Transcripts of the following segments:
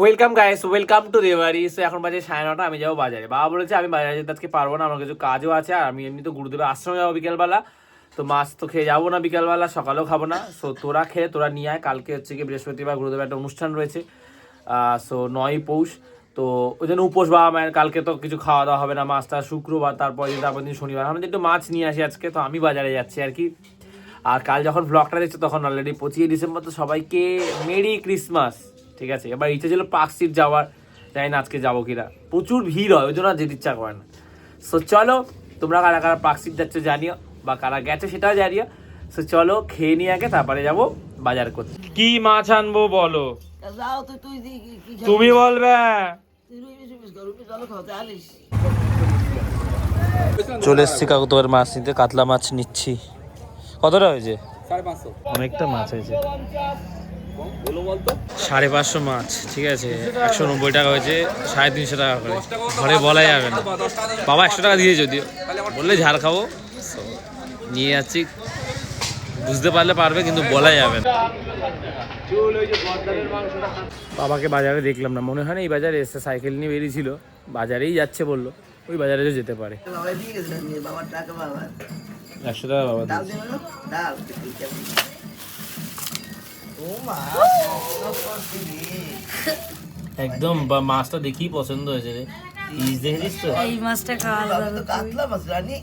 Welcome guys welcome to Debari so এখন বাজে সাড়ে নটা, আমি যাব বাজারে। বাবা বলেছে, আমি বাজারে যেতে আজকে পারব না, আমার কিছু কাজও আছে, আর আমি এমনি তো গুরুদেবের আশ্রমে যাব বিকেলবেলা। তো মাছ তো খেয়ে যাব না বিকেলবেলা, সকালেও খাব না। সো তোরা খেয়ে তোরা নিয়ে আয়। কালকে হচ্ছে কি বৃহস্পতিবার গুরুদেবের একটা অনুষ্ঠান রয়েছে। সো নয় পৌষ। তো ওই জন্য উপোস বাবা মায়ের, কালকে তো কিছু খাওয়া দাওয়া হবে না মাছটা শুক্রবার, তারপর তারপর দিন শনিবার। আমি একটু মাছ নিয়ে আসি আজকে, তো আমি বাজারে যাচ্ছি আর কি। আর কাল যখন ব্লগটা দেখছ, তখন অলরেডি পঁচিশে ডিসেম্বর, তো সবাইকে মেরি ক্রিসমাস। ঠিক আছে? এবার ইচ্ছে ছিল পার্ক স্ট্রিট যাওয়ার জানি না আজকে যাব কিনা। প্রচুর ভিড় হয় ওই জন্য যেতে ইচ্ছা করে না। সো চলো তোমরা কারা কারা পার্ক স্ট্রিট যাচ্ছ জানিও বা কারা গেছে সেটাও জানিও। সো চলো খেয়ে নিয়ে আগে তারপরে যাব বাজার করতে। কি মাছ আনব বলো? তুমি বলবে। চলে এসছি কাকুতোয়ার মাছ নিতে কাতলা মাছ নিচ্ছি। কতটা হয়েছে? অনেকটা মাছ হয়েছে। সাড়ে পাঁচশো মাছ ঠিক আছে একশো নব্বই টাকা হয়েছে সাড়ে তিনশো টাকা করে ঘরে বলা যাবে না বাবা একশো টাকা দিয়ে যদিও বললে ঝাল খাব নিয়ে যাচ্ছি বুঝতে পারলে পারবে কিন্তু বলা যাবে না বাবাকে বাজারে দেখলাম না মনে হয় না এই বাজারে এসে সাইকেল নিয়ে বেরিয়েছিল বাজারেই যাচ্ছে বলল ওই বাজারে যেতে পারে। একশো টাকা বাবা একদম বা মাছটা দেখি পছন্দ হয়েছে রে পিস দেখেছিস তো এই মাছটা খাওয়া যাবে কাতলা মাছ রানী।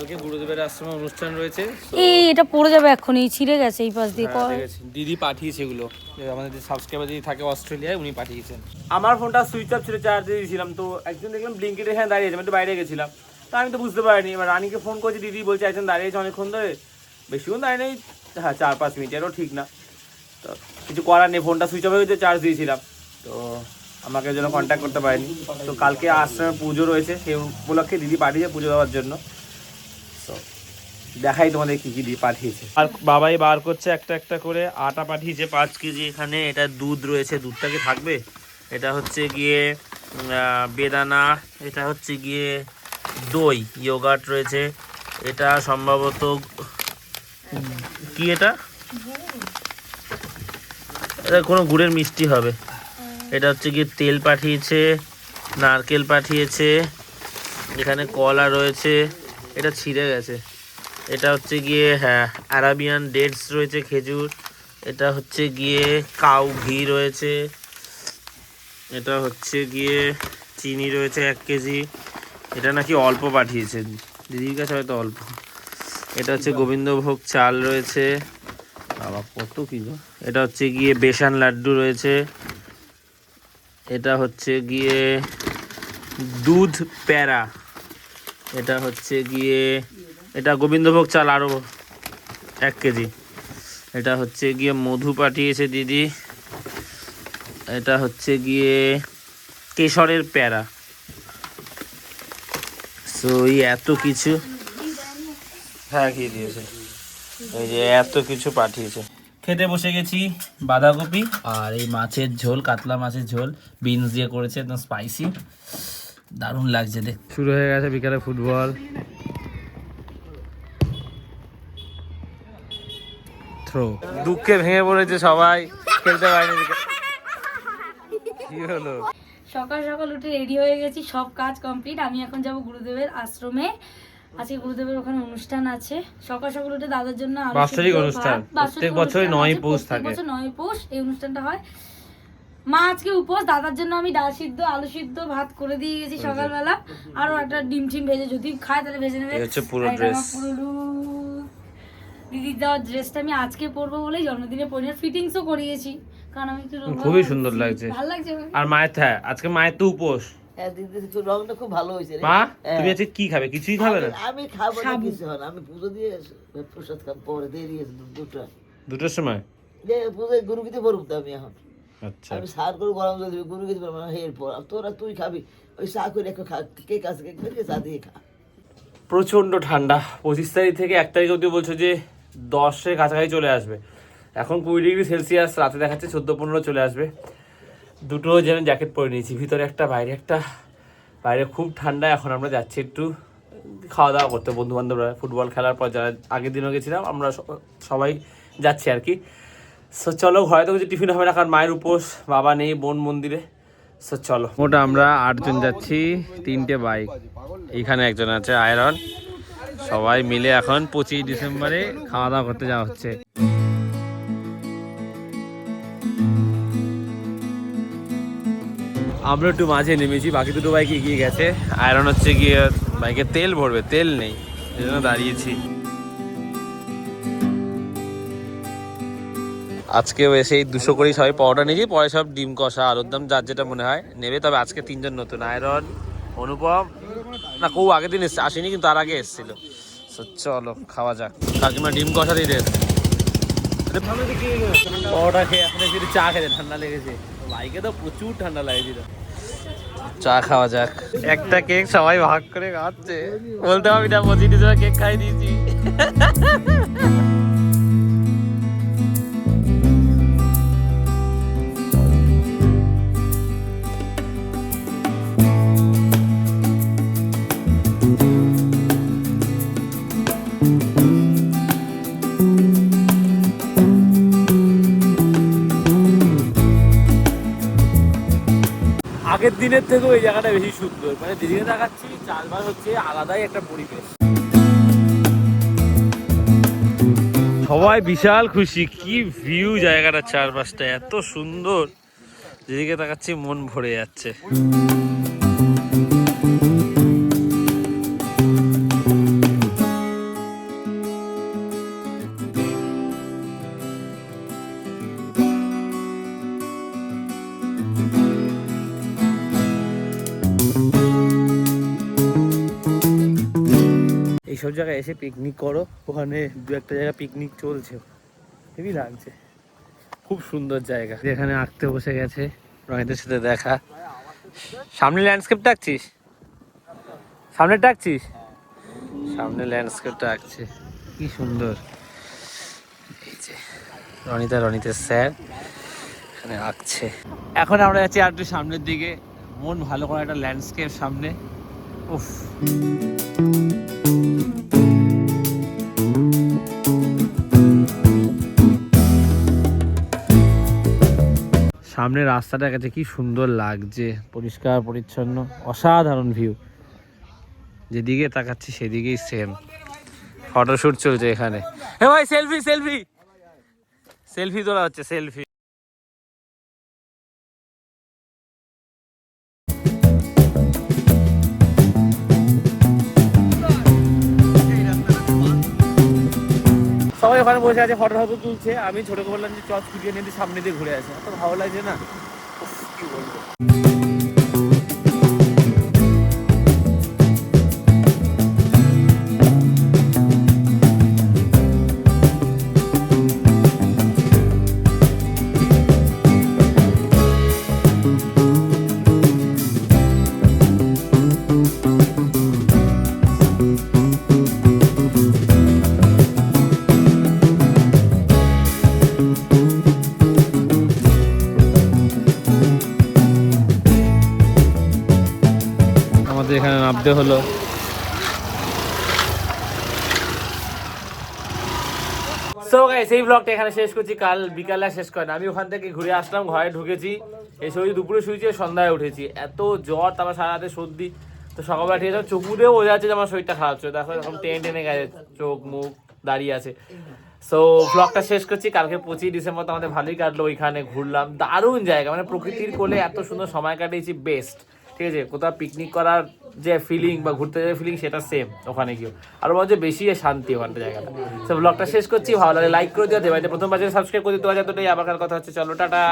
কালকে গুরুদেবের আশ্রমে অনুষ্ঠান রয়েছে এই এটা পড়ে যাবে এক্ষুনি ছিঁড়ে গেছে এই পাশ দিয়ে হ্যাঁ, দিদি পাঠিয়েছে এগুলো। আমাদের সাবস্ক্রাইবার দিদি থাকে অস্ট্রেলিয়ায় উনি পাঠিয়েছেন। আমার ফোনটা সুইচ অফ ছিল চার্জ দিয়েছিলাম তো একজন দেখলাম ব্লিঙ্কেট এখানে দাঁড়িয়েছে আমি একটু বাইরে গেছিলাম। তো আমি তো বুঝতে পারিনি এবার রানীকে ফোন করেছি দিদি বলছে একজন দাঁড়িয়েছে অনেকক্ষণ ধরে। বেশিক্ষণ দাঁড়িয়ে নেই হ্যাঁ চার পাঁচ মিনিটেরও ঠিক না। তো কিছু করার নেই ফোনটা সুইচ অফ হয়ে গেছে চার্জ দিয়েছিলাম। তো আমাকে জন্য কন্ট্যাক্ট করতে পারেনি। তো কালকে আশ্রমে পুজো রয়েছে সেই উপলক্ষে দিদি পাঠিয়েছে পুজো দেওয়ার জন্য। দেখাই তোমাদের কি কি দিয়ে পাঠিয়েছে। আর বাবাই বার করছে একটা একটা করে, আটা পাঠিয়েছে পাঁচ কেজি এখানে, এটা দুধ রয়েছে, দুধটা কি থাকবে? এটা হচ্ছে গিয়ে বেদানা, এটা হচ্ছে গিয়ে দই ইয়োগার্ট রয়েছে, এটা সম্ভবত, কি এটা? এটা কোনো গুড়ের মিষ্টি হবে। এটা হচ্ছে গিয়ে তেল পাঠিয়েছে, নারকেল পাঠিয়েছে, এখানে কলা রয়েছে এটা ছিঁড়ে গেছে। এটা হচ্ছে গিয়ে হ্যাঁ আরাবিয়ান ডেটস রয়েছে খেজুর। এটা হচ্ছে গিয়ে কাউ ঘি রয়েছে। এটা হচ্ছে গিয়ে চিনি রয়েছে এক কেজি। এটা নাকি অল্প পাঠিয়েছেন। দিদির কাছে হয়তো অল্প। এটা হচ্ছে গোবিন্দভোগ চাল রয়েছে। বাবা, কত কিলো? এটা হচ্ছে গিয়ে বেসান লাড্ডু রয়েছে। এটা হচ্ছে গিয়ে দুধ প্যারা এটা হচ্ছে গিয়ে, এটা গোবিন্দভোগ চাল আরও এক কেজি। এটা হচ্ছে গিয়ে মধু পাঠিয়েছে দিদি। এটা হচ্ছে গিয়ে কেশরের প্যারা। সো এই এত কিছু হ্যাঁ খেয়ে দিয়েছে। এই যে এত কিছু পাঠিয়েছে। খেতে বসে গেছি বাঁধাকপি আর এই মাছের ঝোল, কাতলা মাছের ঝোল, বিনস দিয়ে করেছে, একদম স্পাইসি দারুণ লাগছে দেখ। শুরু হয়ে গেছে বিকালে ফুটবল। থ্রো দুঃখে ভেঙে পড়েছে সবাই খেলতে পারেনি কি হলো? সকাল সকাল উঠে রেডি হয়ে গেছি সব কাজ কমপ্লিট আমি এখন যাব গুরুদেবের আশ্রমে। আজকে গুরুদেবের ওখানে অনুষ্ঠান আছে। সকাল সকাল উঠে দাদার জন্য বাৎসরিক অনুষ্ঠান। প্রত্যেক বছরই আছে, পৌষ থাকে। বছর নয় পৌষ এই অনুষ্ঠানটা হয়। মা আজকে উপোস দাদার জন্য আমি ডাল সিদ্ধ আলু সিদ্ধ ভাত করে দিয়ে গেছি সকালবেলা। আরও একটা ডিম টিম ভেজে যদি খায় তাহলে ভেজে নেবে। হচ্ছে পুরো। দিদির দেওয়া ড্রেসটা আমি আজকে পরবো বলেই জন্মদিনে পরি ফিটিংসও করিয়েছি। কারণ আমি একটু খুবই সুন্দর লাগছে। ভালো লাগছে আর মায়ের হ্যাঁ আজকে মায়ের তো উপোস। হ্যাঁ, রংটা খুব ভালো হয়েছে মা হ্যাঁ। তুমি আজকে কি খাবে? কিছুই খাবে না? আমি- আমি খাব না কিছু হন আমি পুজো দিয়ে প্রসাদ খাব। পরে দেরি আছে দুটো। দুটোর সময়? যে পুজো গুরু গীতে পড়ব আমি এখন। আমি সার করে গরম জল দিবি পড়ব এরপর আর তোরা তুই খাবি ওই চা করে খা কেক আছে কেক করে চা দিয়ে খা। প্রচণ্ড ঠান্ডা। পঁচিশ তারিখ থেকে এক তারিখ অবধি বলছো যে দশের কাছাকাছি চলে আসবে। এখন কুড়ি ডিগ্রি সেলসিয়াস রাতে দেখাচ্ছে চোদ্দ পনেরো চলে আসবে। দুটো যেন জ্যাকেট পরে নিয়েছি ভিতরে একটা বাইরে একটা। বাইরে খুব ঠান্ডা এখন আমরা যাচ্ছি একটু খাওয়া দাওয়া করতে। বন্ধু বান্ধবরা ফুটবল খেলার পর যারা আগের দিনও গেছিলাম আমরা সবাই যাচ্ছি আর কি। সো চলো, ঘরে তো কিছু টিফিন হবে না, কারণ মায়ের উপোস, বাবা নেই, বোন মন্দিরে। সো চলো। মোটা আমরা আটজন যাচ্ছি, তিনটে বাইক। এইখানে একজন আছে, আয়রন। সবাই মিলে এখন পঁচিশ ডিসেম্বরে খাওয়া দাওয়া করতে যাওয়া হচ্ছে। আমরা একটু মাঝে নেমেছি, বাকি দুটো বাইক এগিয়ে গেছে। আয়রন হচ্ছে গিয়ে বাইকে তেল ভরবে, তেল নেই, এই জন্য দাঁড়িয়েছি। আজকে এসে এই দুশো করেই সবাই পাওয়াটা নিয়েছি, পরে সব ডিম কষা, আলুর দাম, যার যেটা মনে হয় নেবে। তবে আজকে তিনজন নতুন, আয়রন, অনুপম। না কেউ আগের দিন এসছে আসেনি, কিন্তু তার আগে এসেছিল। চলো, খাওয়া যাক। কাকিমা ডিম কষা দিয়ে পাওয়াটা খেয়ে চা ঠান্ডা লেগেছে। তো প্রচুর ঠান্ডা চা খাওয়া যাক। একটা কেক সবাই ভাগ করে খাচ্ছে। বলতে হবে কেক খাই দিয়েছি। আগের দিনের থেকেও এই জায়গাটা বেশি সুন্দর। মানে যেদিকে দেখাচ্ছি চাষবাস হচ্ছে আলাদাই একটা পরিবেশ। সবাই বিশাল খুশি, কি ভিউ জায়গাটা চারপাশটা, এত সুন্দর। যেদিকে তাকাচ্ছি, মন ভরে যাচ্ছে। এইসব জায়গায় এসে পিকনিক করো। ওখানে দু একটা জায়গা পিকনিক চলছে। হেবি লাগছে। খুব সুন্দর জায়গা। যেখানে আঁকতে বসে গেছে। রহিতের সাথে দেখা। সামনে ল্যান্ডস্কেপ ডাকছিস সামনে ডাকছিস সামনে ল্যান্ডস্কেপটা আঁকছে কি সুন্দর। এই যে, রনিতা, রনিতের স্যার এখানে আঁকছে। এখন আমরা যাচ্ছি আর একটু সামনের দিকে। মন ভালো করা একটা ল্যান্ডস্কেপ সামনে। উফ। সামনে রাস্তাটা কাছে কি সুন্দর লাগছে। পরিষ্কার, পরিচ্ছন্ন, অসাধারণ ভিউ যেদিকে তাকাচ্ছি, সেদিকেই সেম ফটোশ্যুট চলছে এখানে। হ্যাঁ ভাই সেলফি সেলফি সেলফি তোলা হচ্ছে সেলফি সবাই ওখানে বসে আছে, ফটো ফটো তুলছে। আমি ছোটকে বললাম যে, চল স্কুটিয়ে নিয়ে সামনে দিয়ে ঘুরে আসে। এত ভালো লাগছে না। কি বলব। নামতে হলো। সো এই ব্লগটা এখানে শেষ করছি। কাল বিকালে শেষ করে না। আমি ওখান থেকে ঘুরে আসলাম, ঘরে ঢুকেছি। এসে ওই দুপুরে শুয়েছি সন্ধ্যায় উঠেছি। এত জ্বর, তারপর সারা রাতে সর্দি। তো সকালবেলা ঠিক আছে, চোখ মুখেও বোঝা যাচ্ছে যে আমার শরীরটা খারাপ ছিল। দেখো এখন টেনে টেনে গেছে, চোখ, মুখ দাঁড়িয়ে আছে। সো ব্লগটা শেষ করছি। কালকে পঁচিশ ডিসেম্বর, তো আমাদের ভালোই কাটলো। ওইখানে ঘুরলাম। দারুণ জায়গা। মানে প্রকৃতির কোলে এত সুন্দর সময় কাটিয়েছি বেস্ট ঠিক আছে, কোথাও পিকনিক করার যে ফিলিং বা ঘুরতে যাওয়ার ফিলিং সেটা সেম ওখানে গিয়েও। আর বলছে বেশি শান্তি ওখানটা জায়গাটা। তো ব্লগটা শেষ করছি, ভালো লাগে লাইক করে দিও, দেবাইতে প্রথম বাজারে সাবস্ক্রাইব করে দিতে হয় যতটাই আবার কথা হচ্ছে, চলো, টাটা!